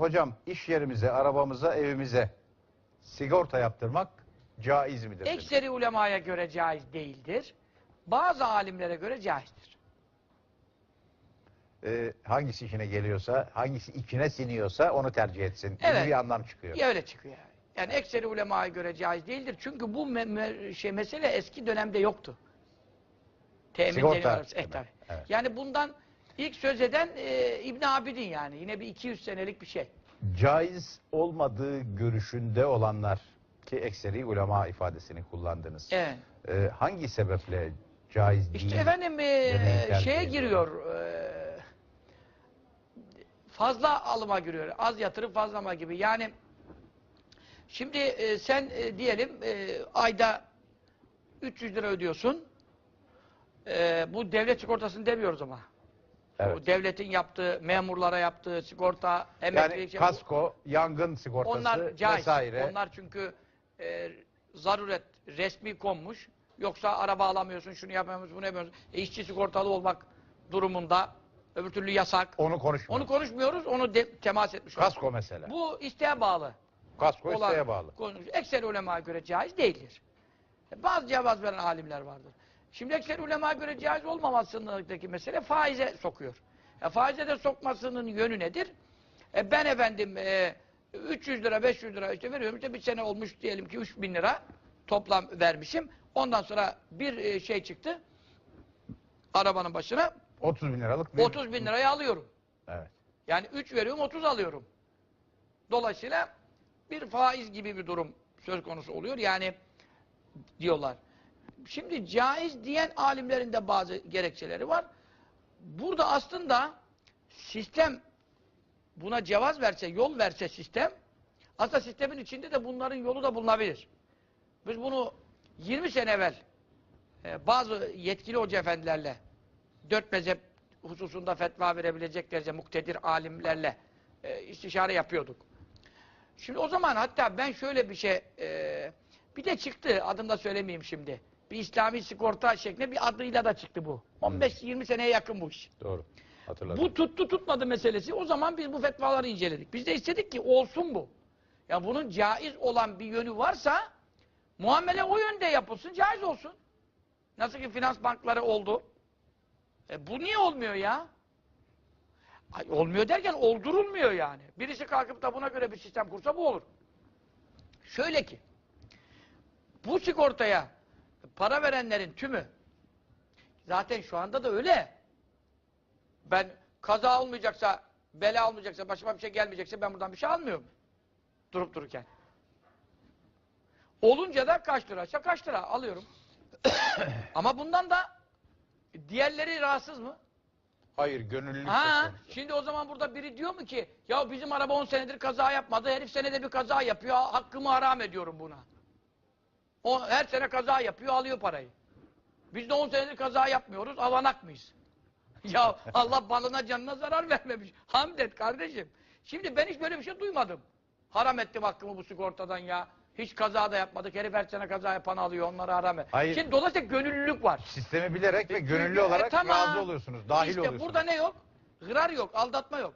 Hocam iş yerimize, arabamıza, evimize sigorta yaptırmak caiz midir? Ekseri ulemaya göre caiz değildir. Bazı alimlere göre caizdir. Ee, hangisi işine geliyorsa, hangisi içine siniyorsa onu tercih etsin. gibi Evet. bir anlam çıkıyor. Ya öyle çıkıyor yani. Yani ekseri ulemaya göre caiz değildir. Çünkü bu me- me- şey mesele eski dönemde yoktu. Temin Sigorta demek, tabii. evet. Yani bundan ilk söz eden e, İbn Abidin yani. Yine bir 200 senelik bir şey. Caiz olmadığı görüşünde olanlar ki ekseri ulema ifadesini kullandınız. Evet. Ee, hangi sebeple caiz değil? İşte efendim e, şeye giriyor. e, fazla alıma giriyor. Az yatırım fazla alma gibi. Yani şimdi e, sen e, diyelim e, ayda 300 lira ödüyorsun. E, bu devlet sigortasını demiyoruz ama. Evet. Devletin yaptığı, memurlara yaptığı sigorta, Yani emeklilik, şey- kasko, yangın sigortası onlar caiz. vesaire. Onlar çünkü e, zaruret resmi konmuş. Yoksa araba alamıyorsun, şunu yapamıyorsun, bunu yapamıyorsun. E, işçi sigortalı olmak durumunda öbür türlü yasak. Onu konuşmuyoruz. Onu konuşmuyoruz, onu de- temas etmiş olduk. Kasko mesela. Bu isteğe bağlı. Kasko olan isteğe bağlı. Ekser ulemaya göre caiz değildir. E, Bazı cevaz veren alimler vardır. Şimdi ekser ulemaya göre caiz olmamasındaki mesele faize sokuyor. E, faize de sokmasının yönü nedir? E, ben efendim e, 300 lira 500 lira işte veriyorum işte bir sene olmuş diyelim ki 3000 lira toplam vermişim. Ondan sonra bir e, şey çıktı arabanın başına 30 bin liralık bir... 30 bin lirayı alıyorum. Evet. Yani 3 veriyorum 30 alıyorum. Dolayısıyla bir faiz gibi bir durum söz konusu oluyor. Yani diyorlar. Şimdi caiz diyen alimlerin de bazı gerekçeleri var. Burada aslında sistem buna cevaz verse, yol verse sistem aslında sistemin içinde de bunların yolu da bulunabilir. Biz bunu 20 sene evvel e, bazı yetkili hoca efendilerle dört mezhep hususunda fetva verebilecek derece muktedir alimlerle e, istişare yapıyorduk. Şimdi o zaman hatta ben şöyle bir şey e, bir de çıktı adını da söylemeyeyim şimdi. Bir İslami sigorta şeklinde bir adıyla da çıktı bu. 15-20 seneye yakın bu iş. Doğru. Hatırladım. Bu tuttu tutmadı meselesi. O zaman biz bu fetvaları inceledik. Biz de istedik ki olsun bu. Ya bunun caiz olan bir yönü varsa muamele o yönde yapılsın, caiz olsun. Nasıl ki finans bankları oldu. E bu niye olmuyor ya? Ay, olmuyor derken oldurulmuyor yani. Birisi kalkıp da buna göre bir sistem kursa bu olur. Şöyle ki bu sigortaya para verenlerin tümü zaten şu anda da öyle. Ben kaza olmayacaksa, bela olmayacaksa, başıma bir şey gelmeyecekse ben buradan bir şey almıyorum. Durup dururken. Olunca da kaç liraysa kaç lira alıyorum. Ama bundan da diğerleri rahatsız mı? Hayır, gönüllülük Ha, şimdi o zaman burada biri diyor mu ki ya bizim araba 10 senedir kaza yapmadı, herif senede bir kaza yapıyor, hakkımı haram ediyorum buna. O her sene kaza yapıyor, alıyor parayı. Biz de 10 senedir kaza yapmıyoruz, avanak mıyız? ya Allah balına canına zarar vermemiş. Hamd et kardeşim. Şimdi ben hiç böyle bir şey duymadım. Haram ettim hakkımı bu sigortadan ya. Hiç kaza da yapmadık. Herif her sene kaza yapan alıyor. Onları haram et. Hayır. Şimdi dolayısıyla gönüllülük var. Sistemi bilerek ve gönüllü Çünkü, olarak e, tamam. razı oluyorsunuz, dahil işte oluyorsunuz. burada ne yok? Gırar yok, aldatma yok.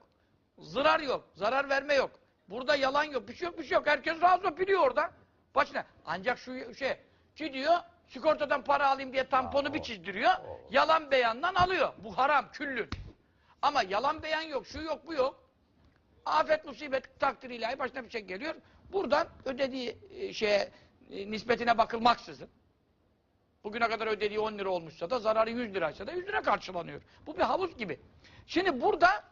Zırar yok, zarar verme yok. Burada yalan yok, bir şey yok, bir şey yok. Herkes razı biliyor orada. Başına. Ancak şu şey, gidiyor, sigortadan para alayım diye tamponu Aa, bir çizdiriyor. o- Yalan beyandan alıyor. Bu haram, küllün. Ama yalan beyan yok, şu yok, bu yok. Afet, musibet, takdir ilahi başına bir şey geliyor. Buradan ödediği e, şeye, e, nispetine bakılmaksızın. Bugüne kadar ödediği 10 lira olmuşsa da zararı 100 liraysa da 100 lira karşılanıyor. Bu bir havuz gibi. Şimdi burada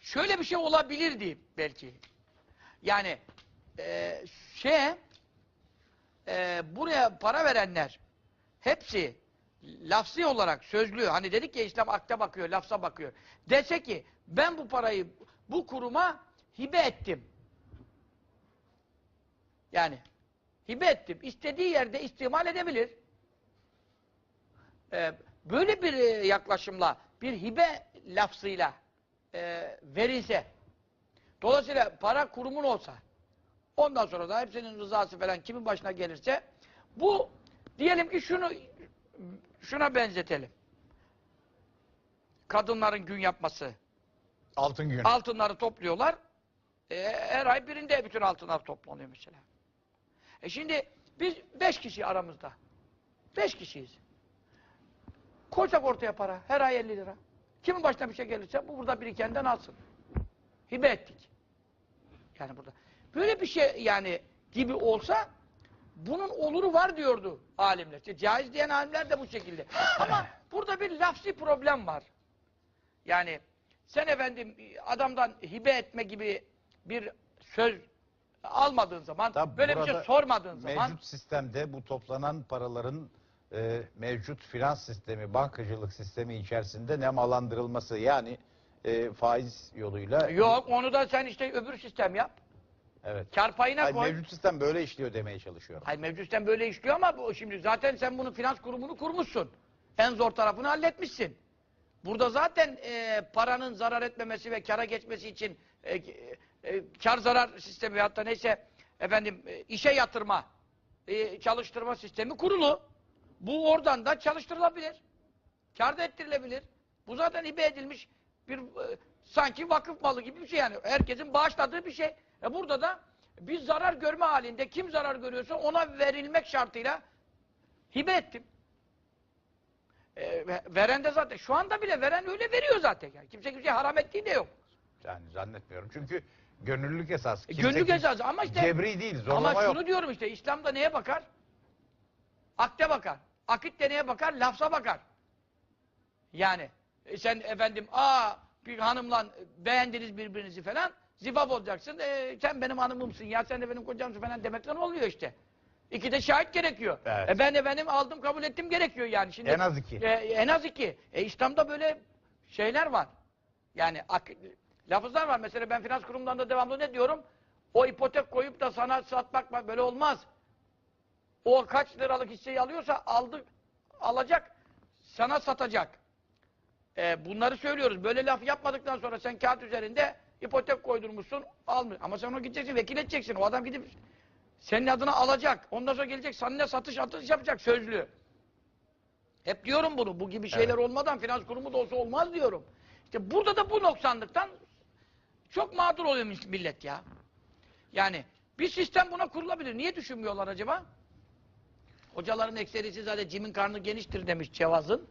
şöyle bir şey olabilirdi belki. Yani e, şey e, buraya para verenler hepsi lafsi olarak sözlü hani dedik ya İslam akta bakıyor, lafza bakıyor. Dese ki ben bu parayı bu kuruma hibe ettim. Yani hibe ettim. İstediği yerde istimal edebilir. Ee, böyle bir e, yaklaşımla, bir hibe lafzıyla e, verilse, dolayısıyla para kurumun olsa, ondan sonra da hepsinin rızası falan kimin başına gelirse, bu diyelim ki şunu şuna benzetelim. Kadınların gün yapması. Altın gün. Altınları topluyorlar, E, her ay birinde bütün altınlar toplanıyor mesela. E şimdi biz beş kişi aramızda. Beş kişiyiz. Koysak ortaya para. Her ay 50 lira. Kimin başına bir şey gelirse bu burada birikenden alsın. Hibe ettik. Yani burada. Böyle bir şey yani gibi olsa bunun oluru var diyordu alimler. İşte caiz diyen alimler de bu şekilde. Ama burada bir lafzi problem var. Yani sen efendim adamdan hibe etme gibi bir söz almadığın zaman, Tabii böyle bir şey sormadığın zaman Mevcut sistemde bu toplanan paraların e, mevcut finans sistemi, bankacılık sistemi içerisinde nemalandırılması yani e, faiz yoluyla yok onu da sen işte öbür sistem yap. Evet. Kar payına Hayır, koy. mevcut sistem böyle işliyor demeye çalışıyorum. Hayır mevcut sistem böyle işliyor ama bu şimdi zaten sen bunu finans kurumunu kurmuşsun. En zor tarafını halletmişsin. Burada zaten e, paranın zarar etmemesi ve kara geçmesi için e, e, kar zarar sistemi hatta neyse efendim e, işe yatırma, e, çalıştırma sistemi kurulu. Bu oradan da çalıştırılabilir. Kar da ettirilebilir. Bu zaten hibe edilmiş bir e, sanki vakıf malı gibi bir şey yani. Herkesin bağışladığı bir şey. E burada da biz zarar görme halinde kim zarar görüyorsa ona verilmek şartıyla hibe ettim. E, ve- veren de zaten şu anda bile veren öyle veriyor zaten yani. Kimse kimseye haram ettiği de yok. Yani zannetmiyorum. Çünkü gönüllülük esas. E, Kimse gönüllülük esası ama işte Cebri değil, zorlama ama yok. şunu diyorum işte İslam'da neye bakar? Akde bakar. Akit de neye bakar? Lafza bakar. Yani e, sen efendim aa bir hanımla beğendiniz birbirinizi falan zifaf olacaksın. E, sen benim hanımımsın ya sen de benim kocamsın falan demekle ne oluyor işte. İki de şahit gerekiyor. Evet. E ben efendim aldım kabul ettim gerekiyor yani. Şimdi, En az iki. E, en az iki. E İslam'da böyle şeyler var. Yani ak- lafızlar var. Mesela ben finans kurumlarında devamlı ne diyorum? O ipotek koyup da sana satmak. Böyle olmaz. O kaç liralık hisseyi alıyorsa aldı, alacak, sana satacak. E, bunları söylüyoruz. Böyle laf yapmadıktan sonra sen kağıt üzerinde ipotek koydurmuşsun, almıyor. Ama sen ona gideceksin, vekil edeceksin. O adam gidip senin adına alacak. Ondan sonra gelecek, seninle satış atış yapacak sözlü. Hep diyorum bunu. Bu gibi şeyler olmadan finans kurumu da olsa olmaz diyorum. İşte burada da bu noksanlıktan çok mağdur oluyor millet ya. Yani bir sistem buna kurulabilir. Niye düşünmüyorlar acaba? Hocaların ekserisi zaten cimin karnı geniştir demiş Cevaz'ın.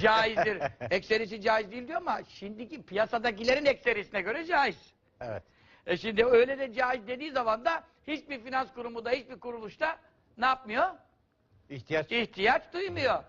Caizdir. Ekserisi caiz değil diyor ama şimdiki piyasadakilerin ekserisine göre caiz. Evet. E şimdi öyle de caiz dediği zaman da hiçbir finans kurumu da hiçbir kuruluş da ne yapmıyor? İhtiyaç İhtiyaç duymuyor.